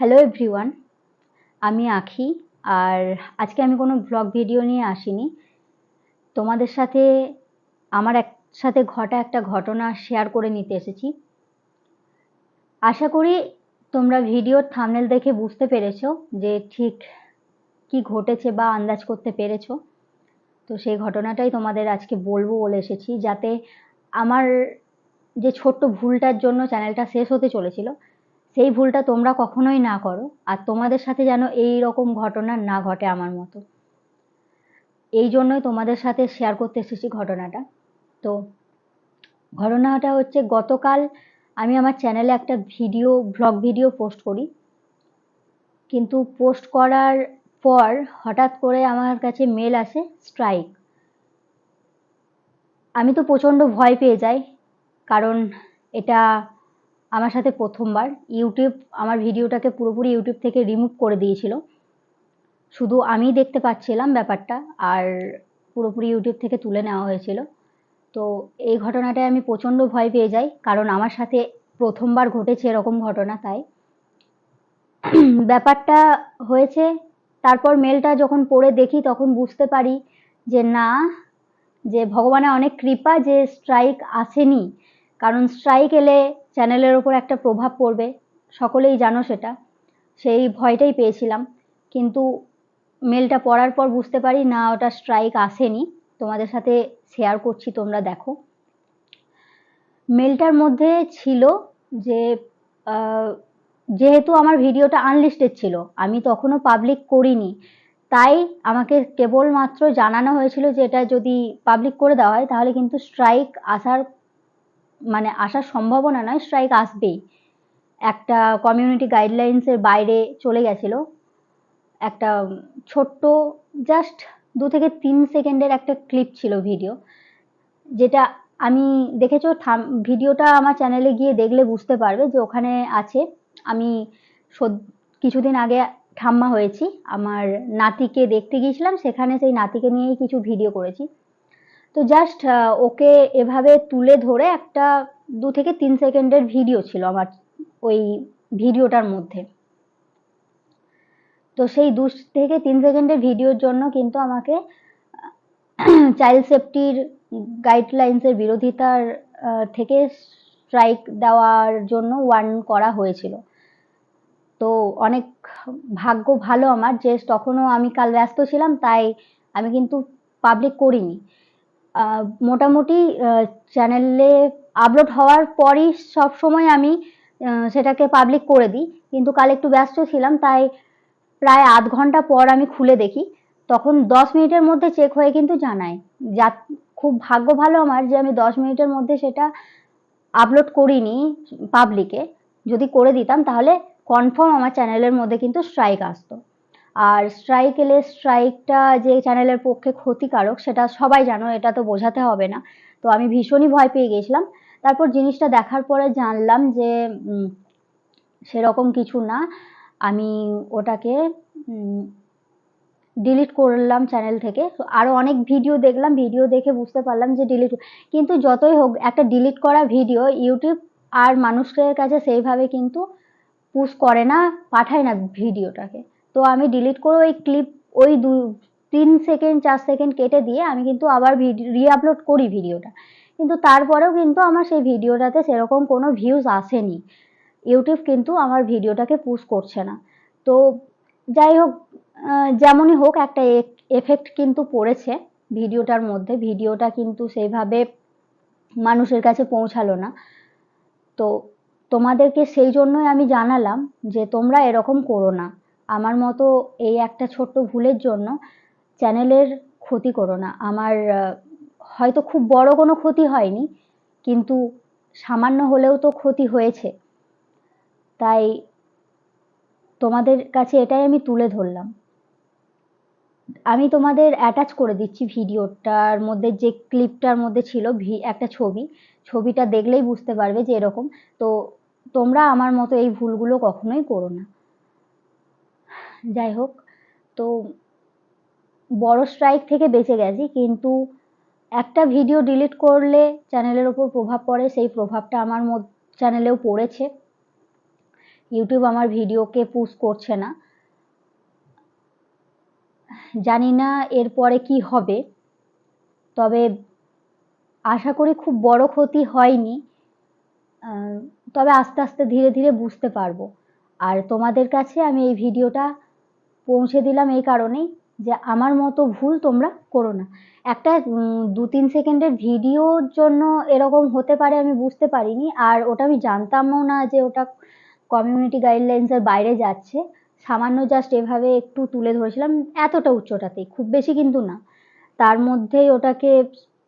Hello everyone আমি আখি, আর আজকে আমি কোনো ব্লগ ভিডিও নিয়ে আসিনি। তোমাদের সাথে, আমার এক, সাথে ঘটা একটা ঘটনা শেয়ার করে নিতে এসেছি। আশা করি তোমরা ভিডিওর থামনেল দেখে বুঝতে পেরেছ যে ঠিক কি ঘটেছে বা আন্দাজ করতে পেরেছ। তো সেই ঘটনাটাই তোমাদের আজকে বলব বলে এসেছি, যাতে আমার যে ছোট্ট ভুলটার জন্য চ্যানেলটা শেষ হতে চলেছিল সেই ভুলটা তোমরা কখনোই না করো, আর তোমাদের সাথে যেন এই রকম ঘটনা না ঘটে আমার মতো। এই জন্যই তোমাদের সাথে শেয়ার করতে এসেছি ঘটনাটা। তো ঘটনাটা হচ্ছে গতকাল আমি আমার চ্যানেলে একটা ভিডিও ব্লগ ভিডিও পোস্ট করি। কিন্তু পোস্ট করার পর হঠাৎ করে আমার কাছে মেল আসে স্ট্রাইক আমি তো প্রচণ্ড ভয় পেয়ে যাই, কারণ এটা আমার সাথে প্রথমবার। ইউটিউব আমার ভিডিওটাকে পুরোপুরি ইউটিউব থেকে রিমুভ করে দিয়েছিল। শুধু আমিই দেখতে পাচ্ছিলাম ব্যাপারটা, আর পুরোপুরি ইউটিউব থেকে তুলে নেওয়া হয়েছিল। তো এই ঘটনাটায় আমি প্রচণ্ড ভয় পেয়ে যাই, কারণ আমার সাথে প্রথমবার ঘটেছে এরকম ঘটনা তাই। ব্যাপারটা হয়েছে, তারপর মেলটা যখন পড়ে দেখি তখন বুঝতে পারি যে না, যে ভগবানের অনেক কৃপা যে স্ট্রাইক আসেনি। কারণ স্ট্রাইক এলে চ্যানেলের ওপর একটা প্রভাব পড়বে, সকলেই জানো সেটা। সেই ভয়টাই পেয়েছিলাম, কিন্তু মেলটা পড়ার পর বুঝতে পারি, না, ওটা স্ট্রাইক আসেনি। তোমাদের সাথে শেয়ার করছি, তোমরা দেখো। মেলটার মধ্যে ছিল যে যেহেতু আমার ভিডিওটা আনলিস্টেড ছিল, আমি তখনও পাবলিক করিনি, তাই আমাকে কেবলমাত্র জানানো হয়েছিল যে, এটা যদি পাবলিক করে দেওয়া হয়, তাহলে কিন্তু স্ট্রাইক আসার মানে আসার সম্ভাবনা নয় স্ট্রাইক আসবেই। একটা কমিউনিটি গাইডলাইন্সের বাইরে চলে গেছিল। একটা ছোট্ট জাস্ট দু থেকে তিন সেকেন্ডের একটা ক্লিপ ছিল ভিডিও যেটা আমি দেখেছ, থাম ভিডিওটা আমার চ্যানেলে গিয়ে দেখলে বুঝতে পারবে যে ওখানে আছে, আমি কিছুদিন আগে ঠাম্মা হয়েছি। আমার নাতিকে দেখতে গিয়েছিলাম, সেখানে সেই নাতিকে নিয়েই কিছু ভিডিও করেছি। তো জাস্ট ওকে এভাবে তুলে ধরে একটা দু থেকে তিন সেকেন্ডের ভিডিও ছিল আমার ওই ভিডিওটার মধ্যে। তো সেই দু থেকে তিন সেকেন্ডের ভিডিওর জন্য কিন্তু আমাকে চাইল্ড সেফটির গাইডলাইন্সের বিরোধিতার থেকে স্ট্রাইক দেওয়ার জন্য ওয়ার্ন করা হয়েছিল। তো অনেক ভাগ্য ভালো আমার যে তখনও আমি কাল ব্যস্ত ছিলাম, তাই আমি কিন্তু পাবলিক করিনি। মোটামুটি চ্যানেলে আপলোড হওয়ার পরই সব সময় আমি সেটাকে পাবলিক করে দিই। কিন্তু কাল একটু ব্যস্ত ছিলাম, তাই প্রায় আধ ঘণ্টা পর আমি খুলে দেখি। তখন দশ মিনিটের মধ্যে চেক হয়ে কিন্তু জানায়। যা খুব ভাগ্য ভালো আমার যে আমি দশ মিনিটের মধ্যে সেটা আপলোড করিনি পাবলিকে যদি করে দিতাম তাহলে কনফার্ম আমার চ্যানেলের মধ্যে কিন্তু স্ট্রাইক আসতো। আর স্ট্রাইক এলে স্ট্রাইকটা যে চ্যানেলের পক্ষে ক্ষতিকারক, সেটা সবাই জানো, এটা তো বোঝাতে হবে না। তো আমি ভীষণই ভয় পেয়ে গেছিলাম। তারপর জিনিসটা দেখার পরে জানলাম যে সেরকম কিছু না। আমি ওটাকে ডিলিট করলাম চ্যানেল থেকে। আরও অনেক ভিডিও দেখলাম। ভিডিও দেখে বুঝতে পারলাম যে ডিলিট কিন্তু যতই হোক, একটা ডিলিট করা ভিডিও ইউটিউব আর মানুষের কাছে সেইভাবে কিন্তু পুশ করে না, পাঠায় না ভিডিওটাকে তো আমি ডিলিট করে ওই ক্লিপ ওই দু, তিন সেকেন্ড চার সেকেন্ড কেটে দিয়ে আমি কিন্তু আবার রিআপলোড করি ভিডিওটা কিন্তু তারপরেও কিন্তু আমার সেই ভিডিওটাতে সেরকম কোনো ভিউজ আসেনি। ইউটিউব কিন্তু আমার ভিডিওটাকে পুশ করছে না। তো যাই হোক যেমনই হোক একটা এফেক্ট কিন্তু পড়েছে ভিডিওটার মধ্যে। ভিডিওটা কিন্তু সেইভাবে মানুষের কাছে পৌঁছালো না। তো তোমাদেরকে সেই জন্যই আমি জানালাম যে তোমরা এরকম করো না। আমার মতো এই একটা ছোট্ট ভুলের জন্য চ্যানেলের ক্ষতি করো না। আমার হয়তো খুব বড় কোনো ক্ষতি হয়নি, কিন্তু সামান্য হলেও তো ক্ষতি হয়েছে। তাই তোমাদের কাছে এটাই আমি তুলে ধরলাম। আমি তোমাদের অ্যাটাচ করে দিচ্ছি ভিডিওটার মধ্যে যে ক্লিপটার মধ্যে ছিল একটা ছবি। ছবিটা দেখলেই বুঝতে পারবে যে এরকম। তো তোমরা আমার মতো এই ভুলগুলো কখনোই করো না। যাই হোক, তো বড় স্ট্রাইক থেকে বেঁচে গেছি, কিন্তু একটা ভিডিও ডিলিট করলে চ্যানেলের ওপর প্রভাব পড়ে, সেই প্রভাবটা আমার চ্যানেলেও পড়েছে। ইউটিউব আমার ভিডিওকে পুশ করছে না। জানি না এরপরে কি হবে, তবে আশা করি খুব বড় ক্ষতি হয়নি। তবে আস্তে আস্তে ধীরে ধীরে বুঝতে পারব। আর তোমাদের কাছে আমি এই ভিডিওটা পৌঁছে দিলাম এই কারণেই যে আমার মতো ভুল তোমরা করো না। একটা দু তিন সেকেন্ডের ভিডিওর জন্য এরকম হতে পারে আমি বুঝতে পারিনি। আর ওটা আমি জানতামও না যে ওটা কমিউনিটি গাইডলাইন্সের বাইরে যাচ্ছে। সামান্য জাস্ট এভাবে একটু তুলে ধরেছিলাম। এতটা উচ্চটাতেই খুব বেশি কিন্তু না। তার মধ্যেই ওটাকে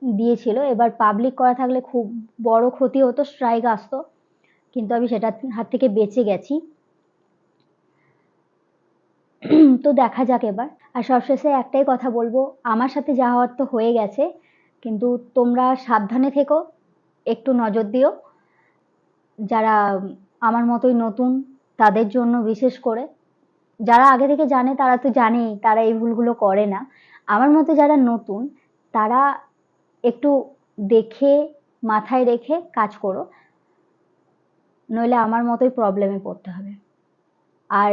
দিয়েছিল। এবার পাবলিক করা থাকলে খুব বড় ক্ষতি হতো স্ট্রাইক আসতো। কিন্তু আমি সেটার হাত থেকে বেঁচে গেছি। তো দেখা যাক এবার। আর সবশেষে একটাই কথা বলব, আমার সাথে যা হওয়ার তো হয়ে গেছে, কিন্তু তোমরা সাবধানে থেকো, একটু নজর দিও। যারা আমার মতোই নতুন, তাদের জন্য বিশেষ করে। যারা আগে থেকে জানে, তারা তো জানেই, তারা এই ভুলগুলো করে না। আমার মতো যারা নতুন, তারা একটু দেখে, মাথায় রেখে কাজ করো। নইলে আমার মতোই প্রবলেমে পড়তে হবে। আর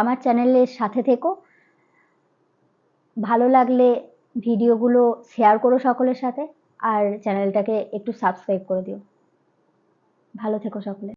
আমার চ্যানেলের সাথে থেকো। ভালো লাগলে ভিডিওগুলো শেয়ার করো সকলের সাথে, আর চ্যানেলটাকে একটু সাবস্ক্রাইব করে দিও। ভালো থেকো সকলে।